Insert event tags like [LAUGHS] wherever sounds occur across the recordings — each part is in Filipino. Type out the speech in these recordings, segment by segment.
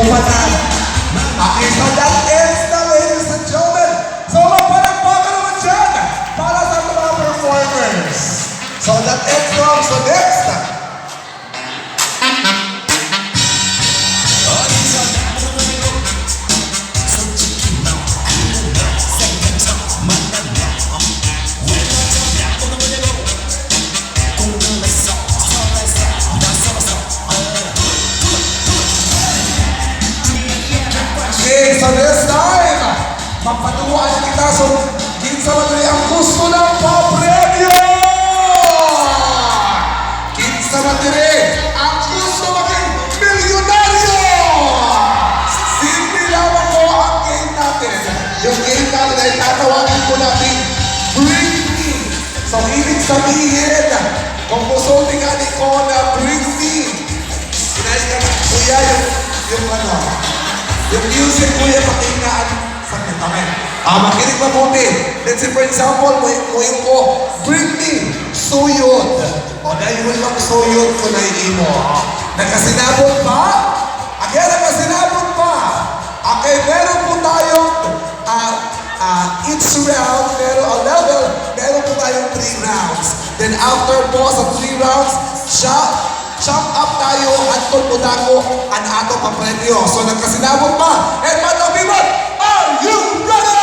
ผมนาตามอาเองก็ yung, yung ano, yung music, kuya, pakingaan sa kitamin. Ah, makinig mabuti. Let's say, for example, mo yung ko, bring me suyod. O, dahil mo lang suyod ko na imo. Nakasinabot pa? Again, nakasinabot pa. Okay, meron po tayong ah, ah, each round, meron a level, meron po tayong three rounds. Then after po sa three rounds, siya, jump up tayo at tulpudako ang ato pa premyo. So nagkasinabot pa. And Madam Vivan, are you ready?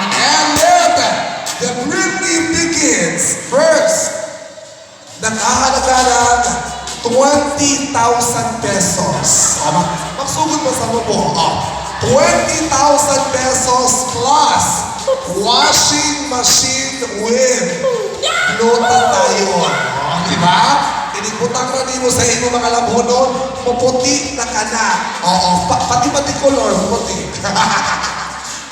And then, the Britney begins. First, nakahalaga ng 20,000 pesos. Mag- magsugod mo sa bubo. Ah, 20,000 pesos plus washing machine with nota tayo. Ah, di ba? Inibutang na din mo sa inyo mga labonon, puputi na ka na. Oo, pa- pati-pati color, puputi.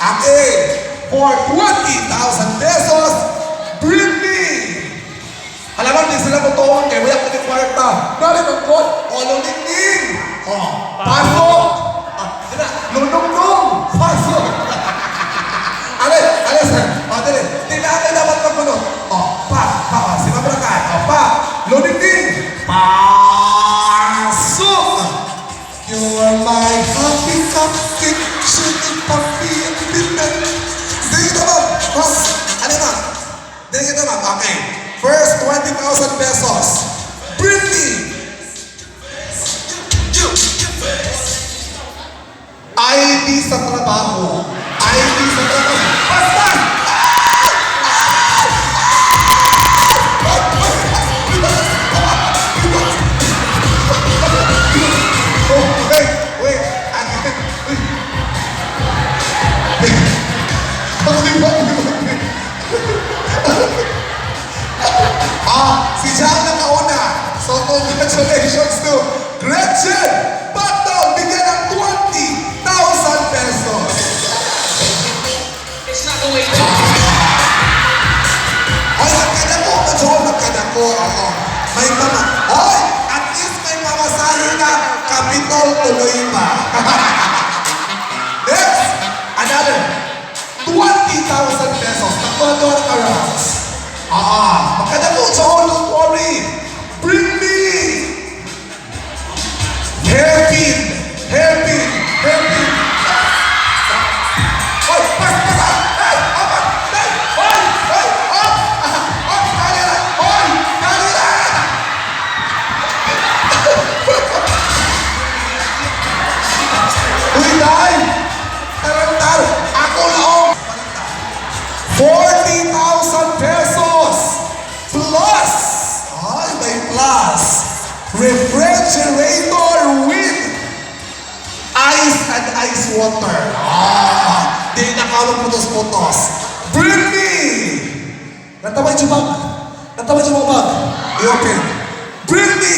okay, [LAUGHS] for 20,000 pesos, bring me alam mo, di sila totoo kaya wala ko ni kwarta. Nari ng kot, o luningning. O, pasok. Ah, lunong-nong. You are my happy cupcake, sugar puppy, and bitter. Dito ma'am. Ma'am, ano ma'am? Dito ma'am. Okay. First, 20,000 pesos. Britney. ID sa trabaho. ID sa trabaho. Congratulations to Gretchen Battle! Bigyan ng 20,000 pesos. It's not the way Hoy, nagkada ko. Majol, nagkada ko. Oo. May mama. Hoy, at least may mamasahe na kapitol tuloy pa. [LAUGHS] putos-putos. Bring me! Nataway siya bag. Nataway siya bag. I-open. Bring me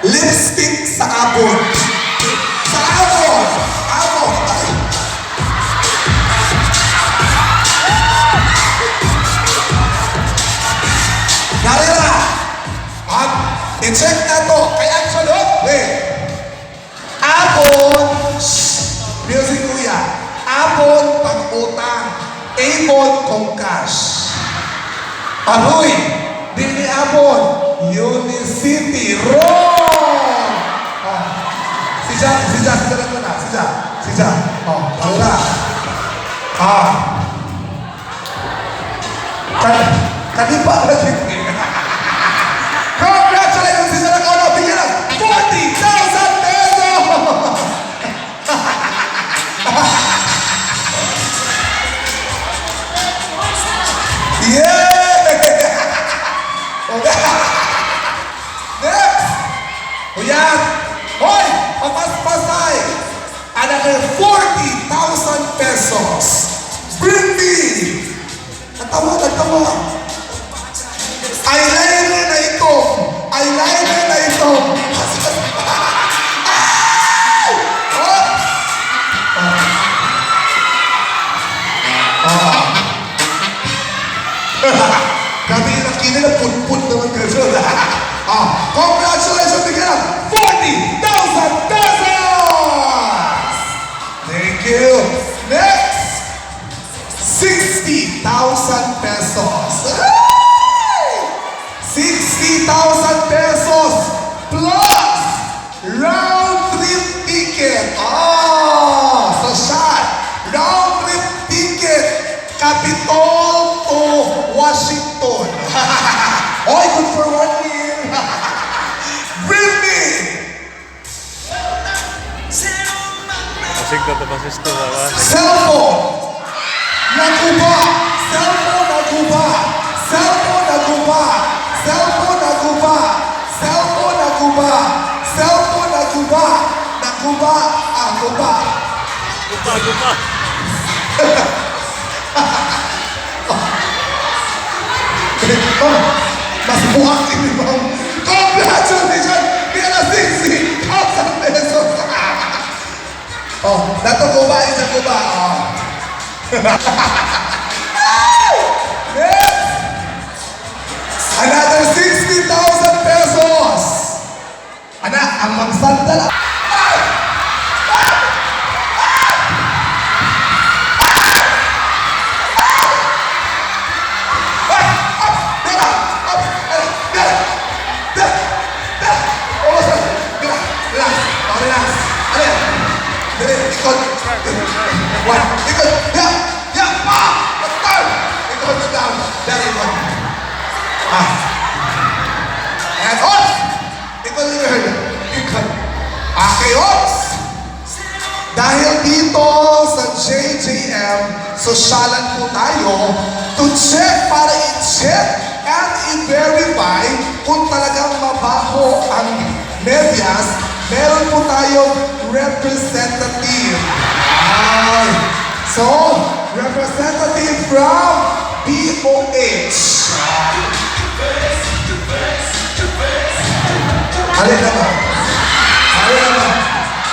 lipstick sa abon. Sa abon! Abon! Ay. Narira! At i-check na to Abon kung cash. Aroy! Dili Abon! Unicity! Wrong! Oh. Si Ja, si Ja, si Ja lang muna. Si Ja, si Ja. Oh, wala. Ah. Kan, kanipa na hindi. Yeah! [LAUGHS] Next! Uyat! Hoy! Papaspasay! Another 40,000 pesos! Bring me! Natawa, natawa! Eyeliner na ito! Eyeliner Nakina na put-put naman kayo. [LAUGHS] ah, congratulations again! 40,000 pesos! Thank you. Next! 60,000 pesos. Ay! 60,000 pesos plus round trip ticket. Oh, Selfo na Cuba, Salvo na Cuba, Salvo na Cuba, Salvo na Cuba, Salvo na Cuba, Salvo na Cuba, na Cuba a Cuba. Cuba Cuba. Mas [LAUGHS] porra, irmão. Oh, nato guba, isa guba. Oh. [LAUGHS] Next! Another 60,000 pesos! Anak, ang magsandal. BOH. Alin naman? Alin naman?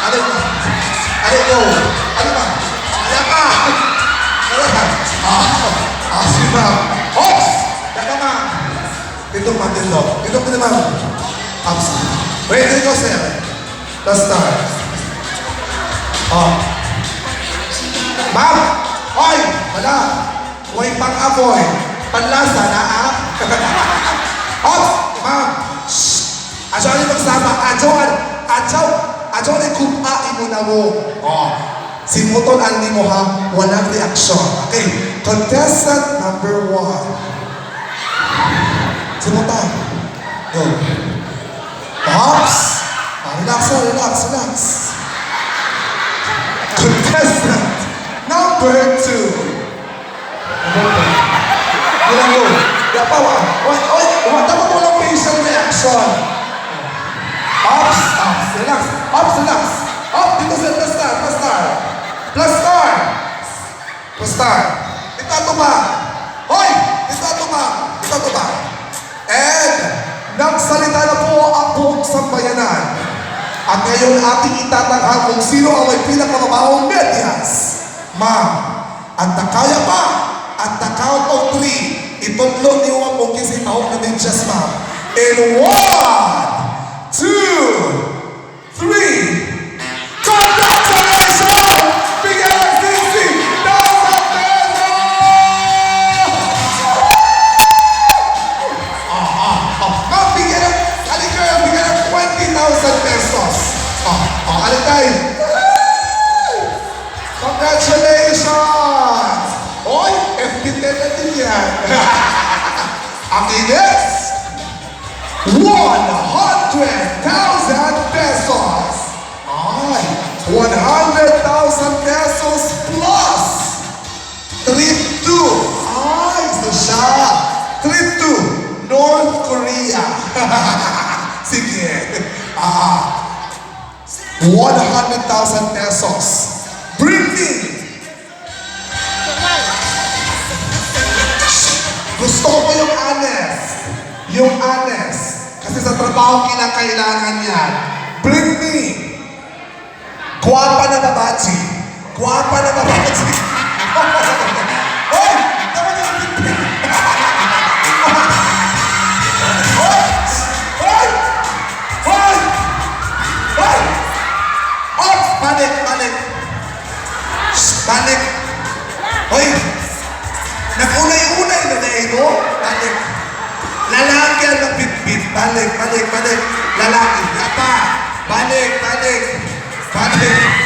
Alin naman? Alin go? Alin ba? Ayan ka! Alin ba? Ah, ah, si ma'am. Ops! Daka ma'am. Dito ma'am, dito. Dito ko naman. Sir. Let's start. Oh. Ma'am! Hoy! Wala! Huwag pang-apoy. Panlasa na [LAUGHS] ah. Ops! Ma'am! Shh! Asaw ni magsama. Asaw, asaw, asaw ni kupa imo na mo. Oh. Si Mutol ang ni mo ha, walang reaksyon. Okay, contestant number one. Si Mutol. Go. Pops! Ah, relax, relax, relax. Contestant number two. Ganun yun. Kaya pa, ah, wa, wa, wa, wa, dapat walang facial reaction. Ups, ups, relax. Ups, relax. Up, dito sa plastar, plastar. Plastar. Plastar. Itatuma. Hoy! Itatuma. Itatuma. And, nagsalita na po ang buong sambayanan. At ngayon ating itatanghal kung sino ang may pinakamabawang medyas, ma'am, at nakaya pa at the count of three, itutlo ni Juan mong kisitawag na din Diyas, ma'am. And one, two, three, contact! looking [LAUGHS] I mean, it's 100,000 pesos. Aye, 100,000 pesos plus. Trip to Aye, so siya. Trip to North Korea. [LAUGHS] Sige. Ah. 100,000 pesos. Bring me Gusto ko po yung honest. Yung honest. Kasi sa trabaho kinakailangan yan. Bring me. Guwapa na babachi. Guwapa na babachi. [LAUGHS] Hoy! balik, balik, balik. Lalaki, yata. Balik, balik. Balik.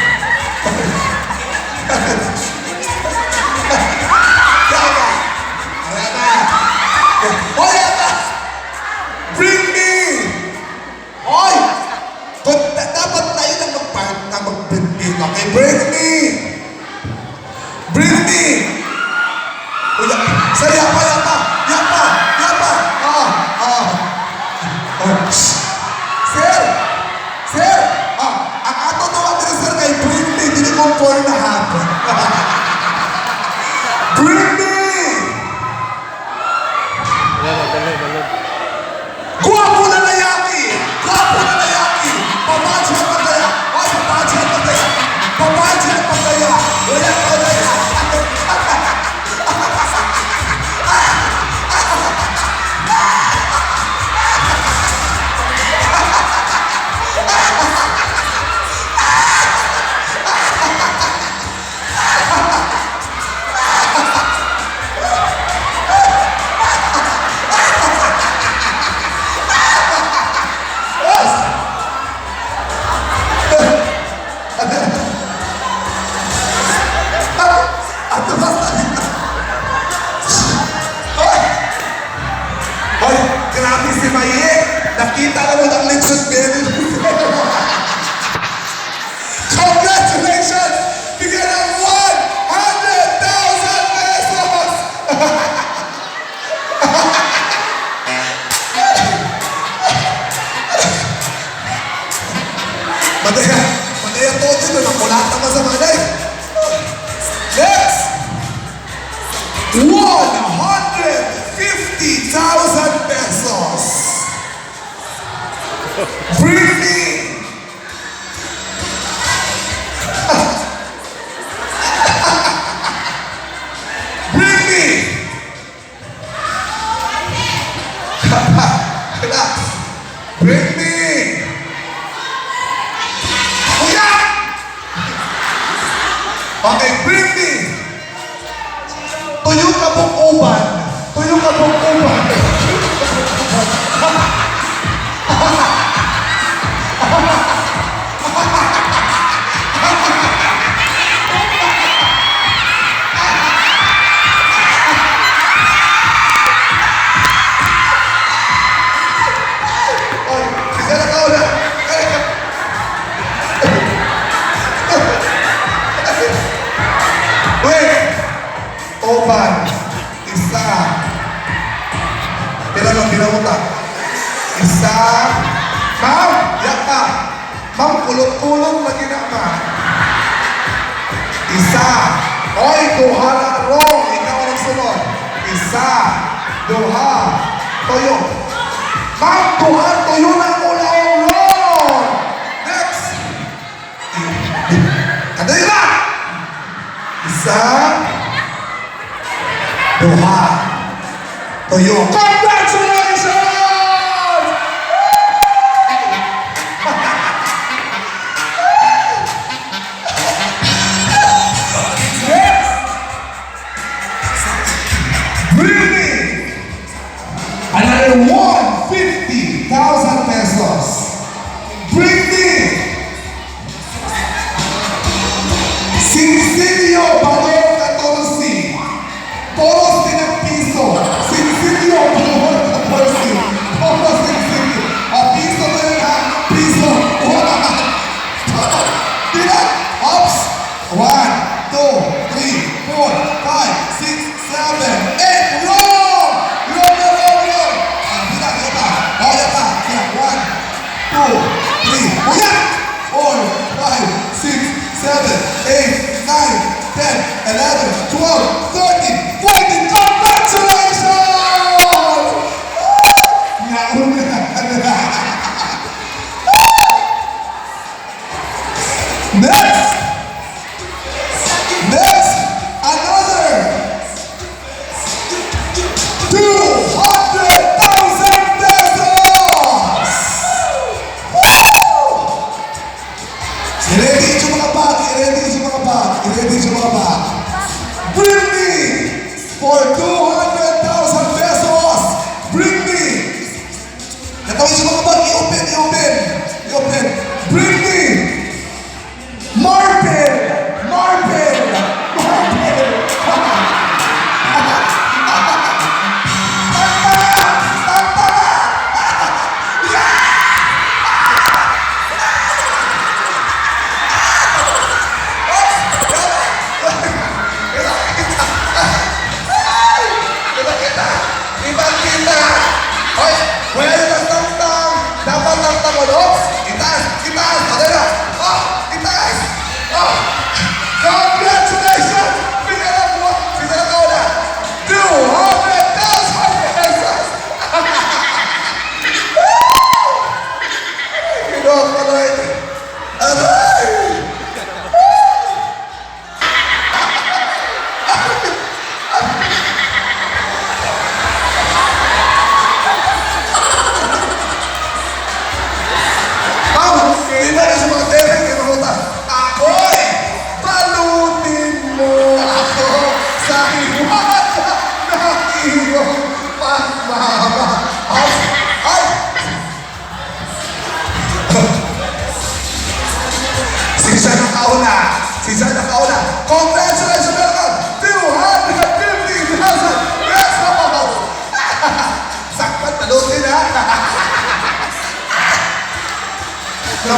有话，都有。11, 12,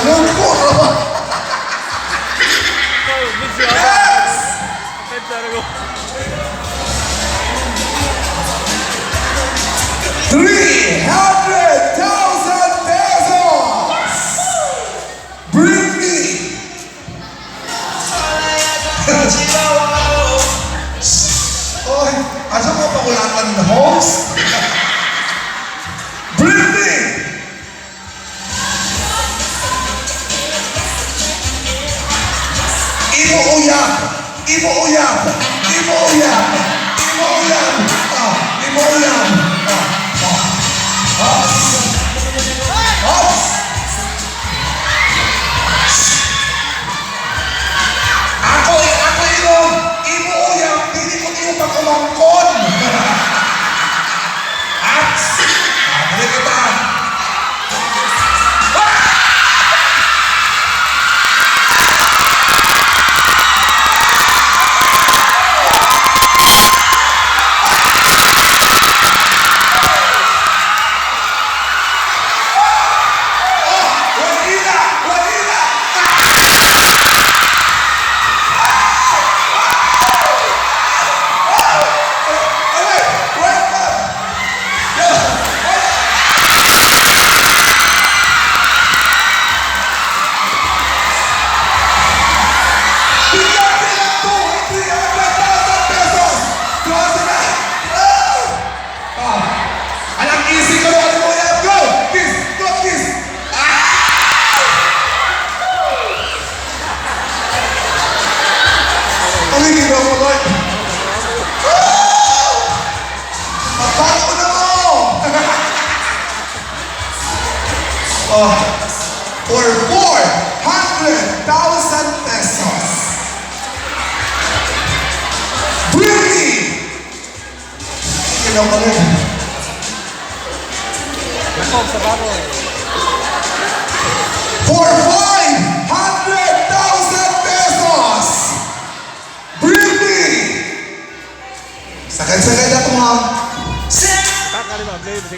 너무 부러워. Three, how Imuuyab! Imuuyab! Imuuyab! Ah! Imuuyab! Ah! Ah! ah. Hops! Hops! Ako, ako ilong! Imuuyab! Hindi ko tinupag umangkon!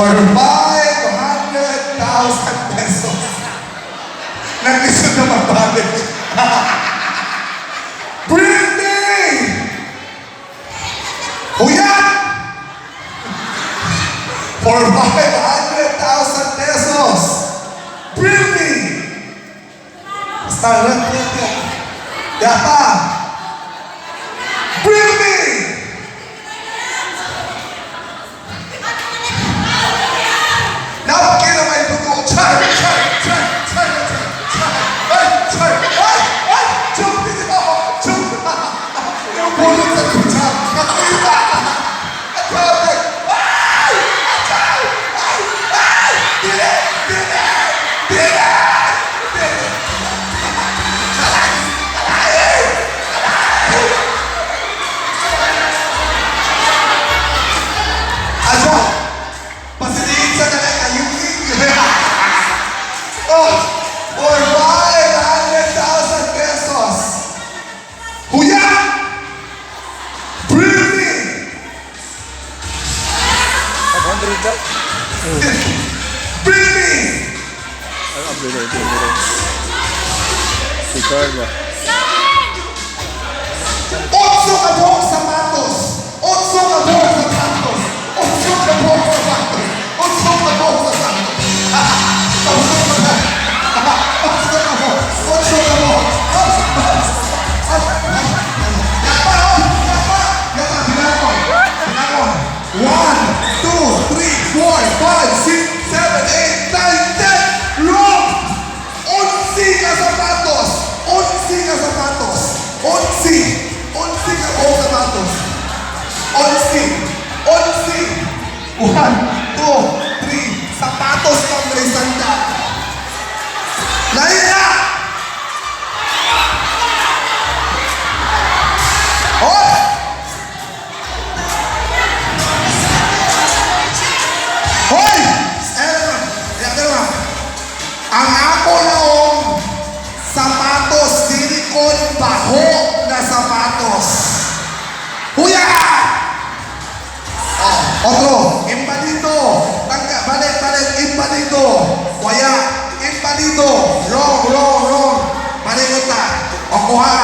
For 500,000 pesos. Nag-isip na magbalik. Britney! [LAUGHS] Huyan! For 500,000 pesos. Britney! Basta lang, Britney. Yata! Onsi! Onsi! One, two, three, sapatos pang may sanda! Laina! Otro, impalido. Tangga, balik, balik, impalido. Waya, impalido. Wrong, wrong, wrong. Malikot na. O kuha.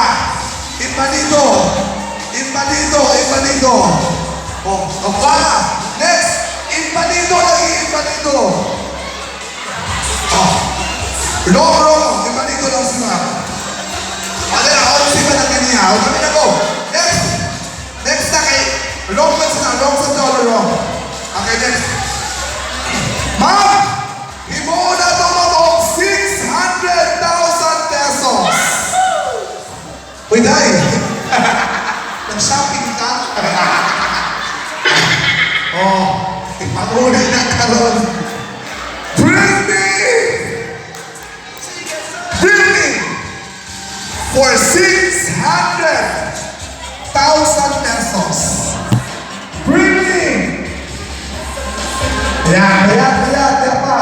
Impalido. Impalido, impalido. Oh, o kuha. Next, impalido lagi, impalido. Oh, wrong, wrong. Impalido lang sila. Na, ako si Malagyan niya. O kami na go. Next na sa dollar wrong. Okay, next. Ma'am! Imo na og 600,000 pesos. Uy, day! [LAUGHS] Nag-shopping ka? [LAUGHS] oh, ipanguli na karon. Britney! Britney! For 600,000 pesos. Ayan, ayan, ayan, ayan pa.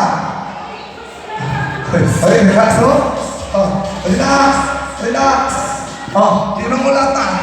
Ay, relax, no? Oh, relax, relax. Oh, yun ang mulatan.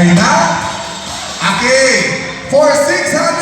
Ay na! Aki! For 600!